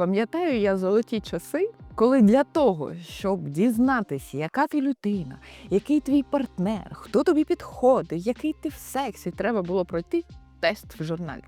Пам'ятаю я золоті часи, коли для того, щоб дізнатися, яка ти людина, який твій партнер, хто тобі підходить, який ти в сексі, треба було пройти тест в журналі.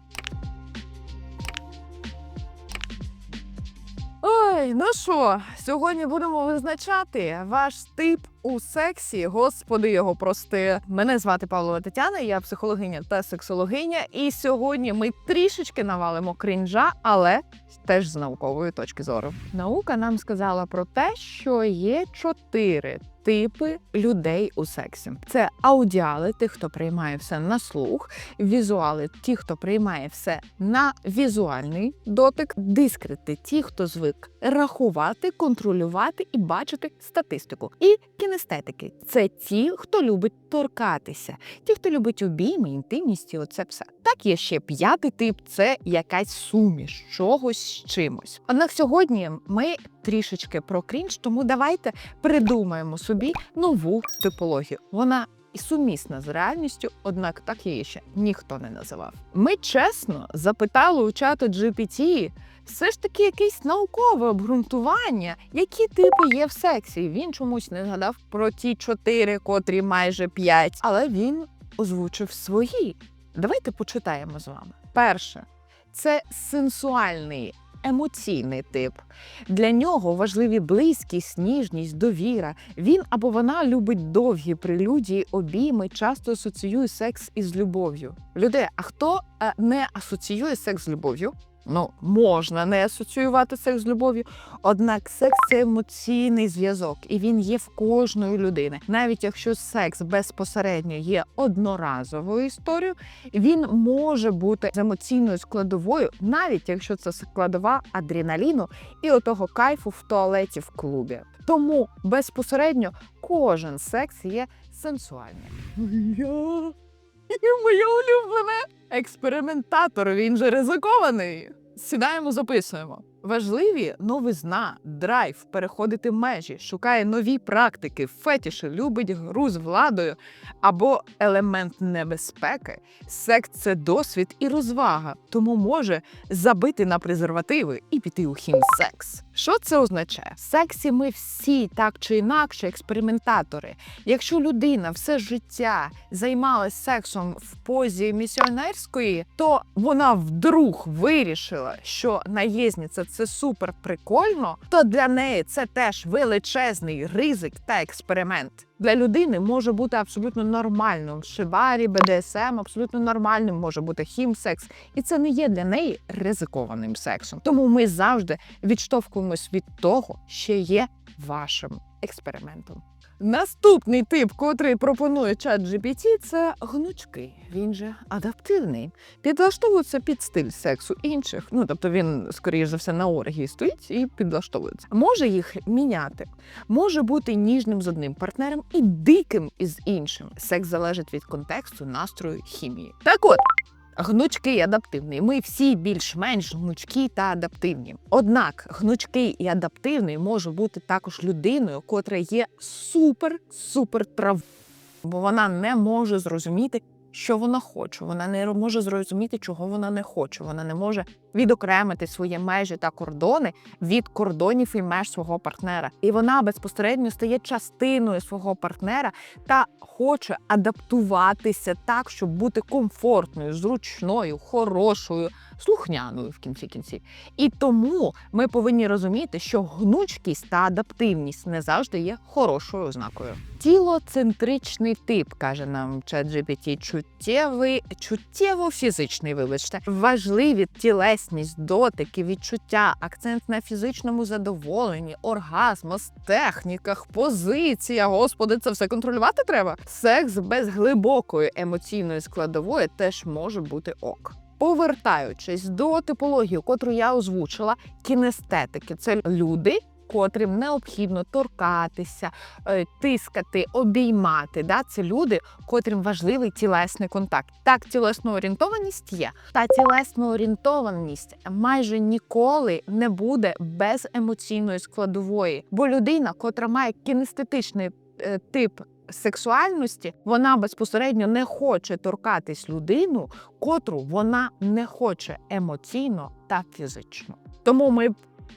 Ой, ну що, сьогодні будемо визначати ваш тип у сексі. Господи його прости. Мене звати Павлова Тетяна, я психологиня та сексологиня. І сьогодні ми трішечки навалимо крінжа, але теж з наукової точки зору. Наука нам сказала про те, що є чотири типи людей у сексі: це аудіали, ті, хто приймає все на слух, візуали, ті, хто приймає все на візуальний дотик, дискрети, ті, хто звик рахувати, контролювати і бачити статистику. І кінестетики це ті, хто любить торкатися, ті, хто любить обійми, інтимність і оце все. Так є ще п'ятий тип це якась суміш чогось з чимось. Однак сьогодні ми трішечки про крінж, тому давайте придумаємо собі нову типологію. Вона і сумісна з реальністю, однак так її ще ніхто не називав. Ми чесно запитали у чату GPT, все ж таки якесь наукове обґрунтування, які типи є в сексі. Він чомусь не згадав про ті чотири, котрі майже п'ять, але він озвучив свої. Давайте почитаємо з вами. Перше, це сенсуальний. Емоційний тип для нього важливі близькість, ніжність, довіра. Він або вона любить довгі прелюдії, обійми, часто асоціює секс із любов'ю. Люди, а хто е, не асоціює секс з любов'ю? Ну, можна не асоціювати секс з любов'ю, однак секс це емоційний зв'язок, і він є в кожної людини. Навіть якщо секс безпосередньо є одноразовою історією, він може бути з емоційною складовою, навіть якщо це складова адреналіну і отого кайфу в туалеті в клубі. Тому безпосередньо кожен секс є сенсуальним. Я і моє експериментатор. Він же ризикований. Сідаємо, записуємо. Важливі новизна, драйв, переходити межі, шукає нові практики, фетіші, любить гру з владою або елемент небезпеки. Секс це досвід і розвага, тому може забити на презервативи і піти у хімсекс. Що це означає? В сексі ми всі так чи інакше експериментатори. Якщо людина все життя займалась сексом в позі місіонерської, то вона вдруг вирішила, що наєзниця це супер прикольно, то для неї це теж величезний ризик та експеримент. Для людини може бути абсолютно нормальним. Шибарі, БДСМ абсолютно нормальним може бути хімсекс, і це не є для неї ризикованим сексом. Тому ми завжди відштовхуємось від того, що є вашим експериментом. Наступний тип, котрий пропонує чат GPT, це гнучки. Він же адаптивний. Підлаштовується під стиль сексу інших. Ну тобто він, скоріш за все, на оргії стоїть і підлаштовується. Може їх міняти, може бути ніжним з одним партнером і диким із іншим. Секс залежить від контексту, настрою, хімії. Так от. Гнучкий і адаптивний. Ми всі більш-менш гнучкі та адаптивні. Однак гнучкий і адаптивний може бути також людиною, котра є супер-супер трав, бо вона не може зрозуміти, що вона хоче. Вона не може зрозуміти, чого вона не хоче. Вона не може відокремити свої межі та кордони від кордонів і меж свого партнера. І вона безпосередньо стає частиною свого партнера та хоче адаптуватися так, щоб бути комфортною, зручною, хорошою, слухняною в кінці кінців. І тому ми повинні розуміти, що гнучкість та адаптивність не завжди є хорошою ознакою. Тілоцентричний тип, каже нам ChatGPT, чуттєвий, чуттєво-фізичний, вибачте, важливі тілесність, дотики, відчуття, акцент на фізичному задоволенні, оргазмос, техніках, позиція. Господи, це все контролювати треба. Секс без глибокої емоційної складової теж може бути ок. Повертаючись до типології, котру я озвучила, кінестетики це люди. Котрим необхідно торкатися, е, тискати, обіймати. Да? Це люди, котрим важливий тілесний контакт. Так, тілесна орієнтованість є. Та тілесна орієнтованість майже ніколи не буде без емоційної складової, бо людина, котра має кінестетичний е, тип сексуальності, вона безпосередньо не хоче торкатись людину, котру вона не хоче емоційно та фізично. Тому ми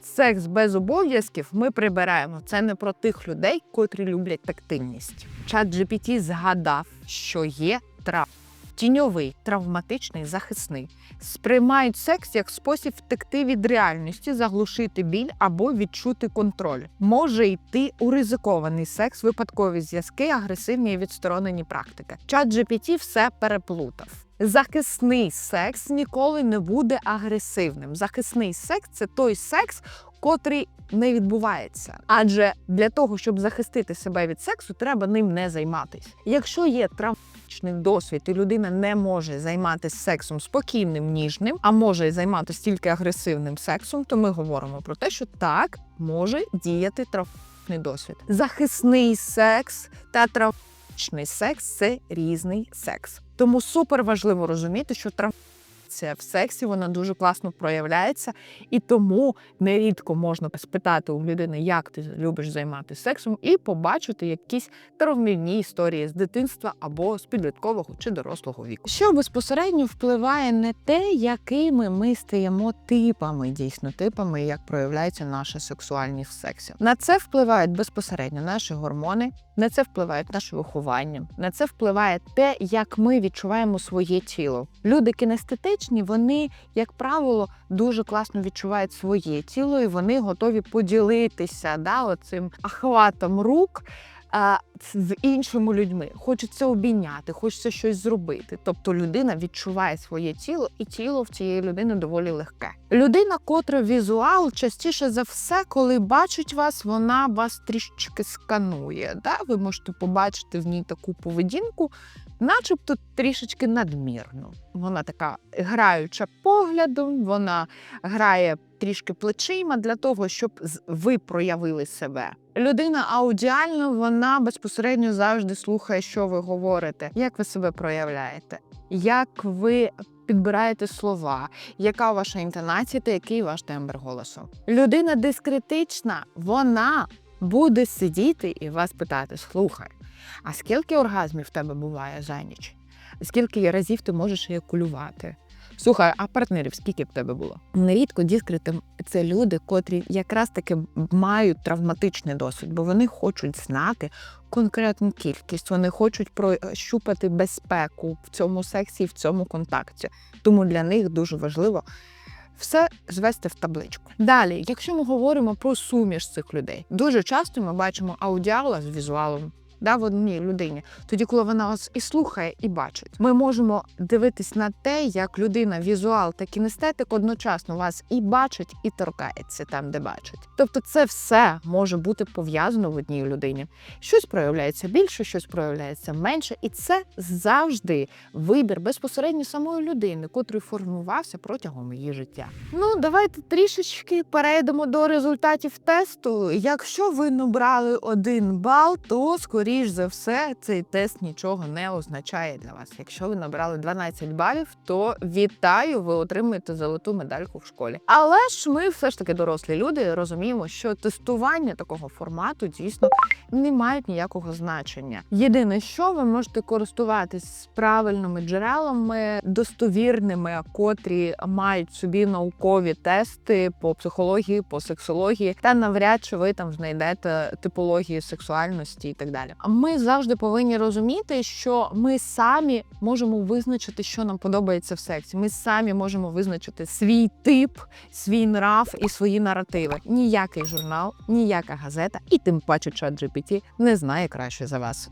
Секс без обов'язків ми прибираємо. Це не про тих людей, котрі люблять тактильність. Чат GPT згадав, що є трав. Тіньовий, травматичний, захисний. Сприймають секс як спосіб втекти від реальності, заглушити біль або відчути контроль. Може йти у ризикований секс, випадкові зв'язки, агресивні і відсторонені практики. Чат GPT все переплутав. Захисний секс ніколи не буде агресивним. Захисний секс це той секс, котрий не відбувається. Адже для того, щоб захистити себе від сексу, треба ним не займатися. Якщо є травматичний досвід, і людина не може займатися сексом спокійним, ніжним, а може займатися тільки агресивним сексом, то ми говоримо про те, що так може діяти травматичний досвід. Захисний секс та травматичний секс це різний секс. Тому супер важливо розуміти, що травматичний в сексі вона дуже класно проявляється, і тому нерідко можна спитати у людини, як ти любиш займатися сексом, і побачити якісь травмівні історії з дитинства або з підліткового чи дорослого віку. Що безпосередньо впливає не те, якими ми стаємо типами, дійсно типами, як проявляється наша сексуальність в сексі. На це впливають безпосередньо наші гормони, на це впливає наше виховання, на це впливає те, як ми відчуваємо своє тіло. Люди кінестетичні, вони, як правило, дуже класно відчувають своє тіло, і вони готові поділитися да, оцим ахватом рук. З іншими людьми хочеться обійняти, хочеться щось зробити. Тобто людина відчуває своє тіло, і тіло в цієї людини доволі легке. Людина, котра візуал, частіше за все, коли бачить вас, вона вас трішечки сканує. Да? Ви можете побачити в ній таку поведінку, начебто трішечки надмірну. Вона така граюча поглядом, вона грає трішки плечима для того, щоб ви проявили себе. Людина аудіальна, вона безпосередньо завжди слухає, що ви говорите, як ви себе проявляєте, як ви підбираєте слова, яка ваша інтонація та який ваш тембр голосу. Людина дискретична, вона буде сидіти і вас питати: слухай, а скільки оргазмів в тебе буває за ніч? Скільки разів ти можеш еякулювати? Слухай, а партнерів скільки б тебе було? Нерідко дискрети це люди, котрі якраз таки мають травматичний досвід, бо вони хочуть знати конкретну кількість, вони хочуть прощупати безпеку в цьому сексі, в цьому контакті. Тому для них дуже важливо. Все звести в табличку. Далі, якщо ми говоримо про суміш цих людей, дуже часто ми бачимо аудіала з візуалом да, в одній людині, тоді, коли вона вас і слухає, і бачить. Ми можемо дивитись на те, як людина, візуал та кінестетик одночасно вас і бачить, і торкається там, де бачить. Тобто, це все може бути пов'язано в одній людині. Щось проявляється більше, щось проявляється менше, і це завжди вибір безпосередньо самої людини, котрий формувався протягом її життя. Ну, давайте трішечки перейдемо до результатів тесту. Якщо ви набрали один бал, то скоріш за все цей тест нічого не означає для вас. Якщо ви набрали 12 балів, то вітаю, ви отримуєте золоту медальку в школі. Але ж ми все ж таки дорослі люди розуміємо, що тестування такого формату дійсно не мають ніякого значення. Єдине, що ви можете користуватись правильними джерелами, достовірними, котрі мають собі наукові тести по психології, по сексології, та навряд чи ви там знайдете типології сексуальності і так далі. Ми завжди повинні розуміти, що ми самі можемо визначити, що нам подобається в сексі. Ми самі можемо визначити свій тип, свій нрав і свої наративи. Ніякий журнал, ніяка газета, і тим паче чат GPT не знає краще за вас.